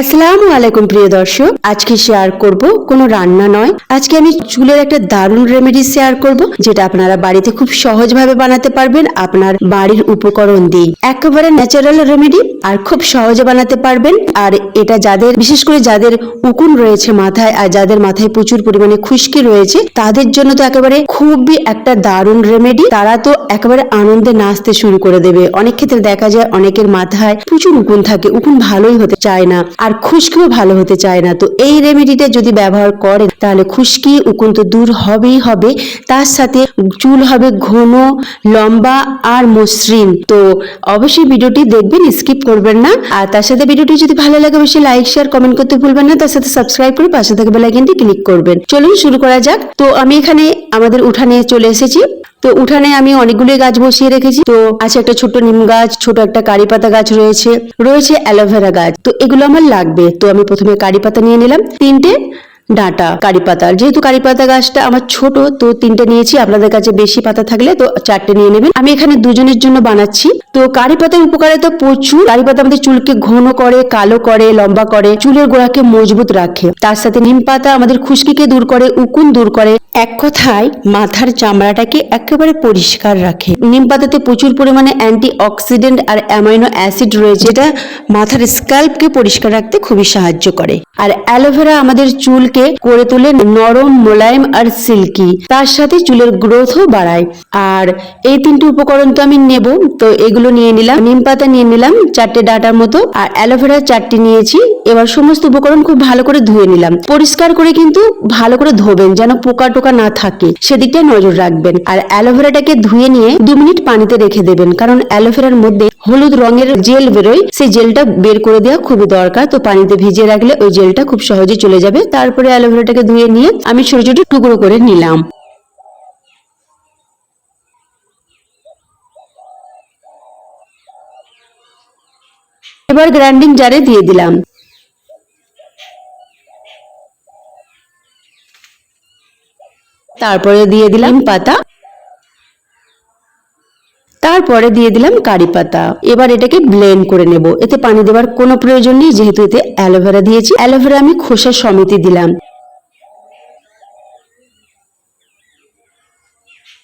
আসসালামু আলাইকুম প্রিয় দর্শক, আজকে শেয়ার করব কোনো রান্না নয়। আজকে আমি চুলের একটা দারুণ রেমেডি শেয়ার করব, যেটা আপনারা বাড়িতে খুব সহজভাবে বানাতে পারবেন আপনার বাড়ির উপকরণ দিয়ে। একেবারে ন্যাচারাল রেমেডি আর খুব সহজে বানাতে পারবেন। আর এটা যাদের, বিশেষ করে যাদের উকুন রয়েছে মাথায় আর যাদের মাথায় প্রচুর পরিমাণে খুশকি রয়েছে, তাদের জন্য তো একেবারে খুবই একটা দারুণ রেমেডি তারা তো একেবারে আনন্দে নাচতে শুরু করে দেবে। অনেক ক্ষেত্রে দেখা যায় অনেকের মাথায় প্রচুর উকুন থাকে, উকুন ভালোই হতে চায় না। আর খুশকিও ভালো হতে চায় না। তো এই রেমেডিটা যদি ব্যবহার করেন, তাহলে খুশকি উকুন তো দূর হবেই হবে। তার সাথে চুল হবে ঘন, লম্বা আর মসৃণ। তো অবশ্যই ভিডিওটি দেখবেন স্কিপ করবেন না। আর তার সাথে ভিডিওটি যদি ভালো লাগে, অবশ্যই লাইক শেয়ার কমেন্ট করতে ভুলবেন না। তার সাথে সাবস্ক্রাইব করে পাশে থাকা বেল আইকনটি ক্লিক করবেন। চলুন শুরু করা যাক। তো আমি এখানে আমাদের উঠানে চলে এসেছি। তো উঠানে আমি অনেকগুলি গাছ বসিয়ে রেখেছি। তো আছে একটা ছোট নিম গাছ, ছোট একটা কারি পাতা গাছ রয়েছে রয়েছে অ্যালোভেরা গাছ। তো এগুলো আমার লাগবে। তো আমি প্রথমে কারি পাতা নিয়ে নিলাম। তিনটে ডাঁটা, কারি পাতার। যেহেতু কারি পাতা গাছটা আমার ছোট, তো তিনটে নিয়েছি। আপনাদের কাছে বেশি পাতা থাকলে তো চারটে নিয়ে নেবেন। আমি এখানে দুজনের জন্য বানাচ্ছি। তো কারি পাতার উপকারিতা প্রচুর। কারি পাতা আমাদের চুলকে ঘন করে, কালো করে, লম্বা করে, চুলের গোড়াকে মজবুত রাখে। তার সাথে নিম পাতা আমাদের খুশকিকে দূর করে, উকুন দূর করে। এক কথায়, মাথার চামড়াটাকে একেবারে পরিষ্কার রাখে। নিম পাতাতে প্রচুর পরিমাণে অ্যান্টি অক্সিডেন্ট আর অ্যামাইনো অ্যাসিড রয়েছে, যেটা মাথার স্ক্যাল্পকে পরিষ্কার রাখতে খুবই সাহায্য করে। আর অ্যালোভেরা আমাদের চুলকে করে তোলে নরম মোলায়েম আর সিল্কি, তার সাথে চুলের গ্রোথও বাড়ায়। আর এই তিনটি উপকরণ তো আমি নেব, তো এগুলো নিয়ে নিলাম, নিম পাতা নিয়ে নিলাম, চারটে ডাটার মতো, আর অ্যালোভেরা চারটি নিয়েছি। এবার সমস্ত উপকরণ খুব ভালো করে ধুয়ে নিলাম। পরিষ্কার করে কিন্তু ভালো করে ধোবেন, যেন পোকা টোকা না থাকে। সেদিকটা নজর রাখবেন। আর অ্যালোভেরাটাকে ধুয়ে নিয়ে দু মিনিট পানিতে রেখে দেবেন, কারণ অ্যালোভেরার মধ্যে হলুদ রঙের জেল বেরোয়, সেই জেলটা বের করে দেওয়া খুবই দরকার। তো পানিতে ভিজিয়ে রাখলে ওই জেলটা খুব সহজে চলে যাবে। তারপরে অ্যালোভেরাটাকে ধুয়ে নিয়ে আমি ছোট ছোট টুকরো করে নিলাম। এবার গ্রাইন্ডিং জারে দিয়ে দিলাম। তারপরে দিয়ে দিলাম পাতা। তারপরে দিয়ে দিলাম কারি পাতা। এবার এটাকে ব্লেন্ড করে নেব। এতে পানি দেওয়ার কোনো প্রয়োজন নেই, যেহেতু এতে অ্যালোভেরা দিয়েছি। অ্যালোভেরা আমি খোসা সমিতি দিলাম।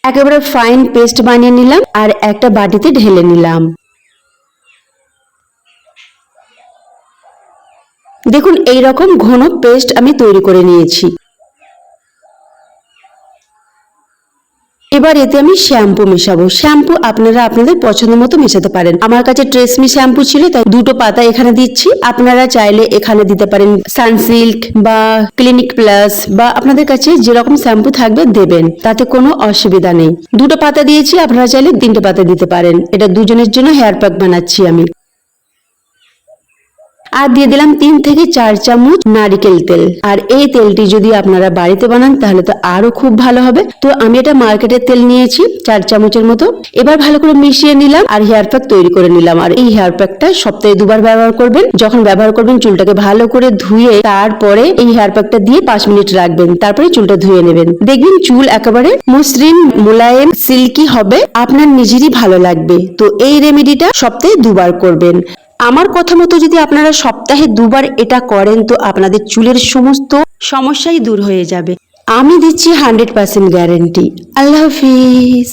একেবারে ফাইন পেস্ট বানিয়ে নিলাম আর একটা বাটিতে ঢেলে নিলাম। দেখুন এই রকম ঘন পেস্ট আমি তৈরি করে নিয়েছি। এবার এতে আমি শ্যাম্পু মেশাবো। শ্যাম্পু আপনারা আপনাদের পছন্দ মতো মেশাতে পারেন। আমার কাছে ট্রেসমি শ্যাম্পু ছিল, তাই দুটো পাতা এখানে দিচ্ছি। আপনারা চাইলে এখানে দিতে পারেন সানসিল্ক বা ক্লিনিক প্লাস বা আপনাদের কাছে যেরকম শ্যাম্পু থাকবে দেবেন, তাতে কোনো অসুবিধা নেই। দুটো পাতা দিয়েছি, আপনারা চাইলে তিনটে পাতা দিতে পারেন। এটা দুজনের জন্য হেয়ার প্যাক বানাচ্ছি আমি। আর দিয়ে দিলাম তিন থেকে চার চামচ নারিকেল তেল। আর এই তেলটি যদি আপনারা বাড়িতে বানান, তাহলে তো আরও খুব ভালো হবে। তো আমি এটা মার্কেটের তেল নিয়েছি, চার চামচের মতো। এবার ভালো করে মিশিয়ে নিলাম আর হেয়ার প্যাক তৈরি করে নিলাম। আর এই হেয়ার প্যাকটা সপ্তাহে দুবার ব্যবহার করবেন। যখন ব্যবহার করবেন, চুলটাকে ভালো করে ধুয়ে তারপরে এই হেয়ার প্যাকটা দিয়ে পাঁচ মিনিট রাখবেন। তারপরে চুলটা ধুয়ে নেবেন। দেখবেন চুল একেবারে মসৃণ, মোলায়েম, সিল্কি হবে। আপনার নিজেরই ভালো লাগবে। তো এই রেমেডিটা সপ্তাহে দুবার করবেন। আমার কথা মতো যদি আপনারা সপ্তাহে দুবার এটা করেন, তো আপনাদের চুলের সমস্ত সমস্যাই দূর হয়ে যাবে। আমি দিচ্ছি হান্ড্রেড পার্সেন্ট গ্যারেন্টি আল্লাহ হাফিজ।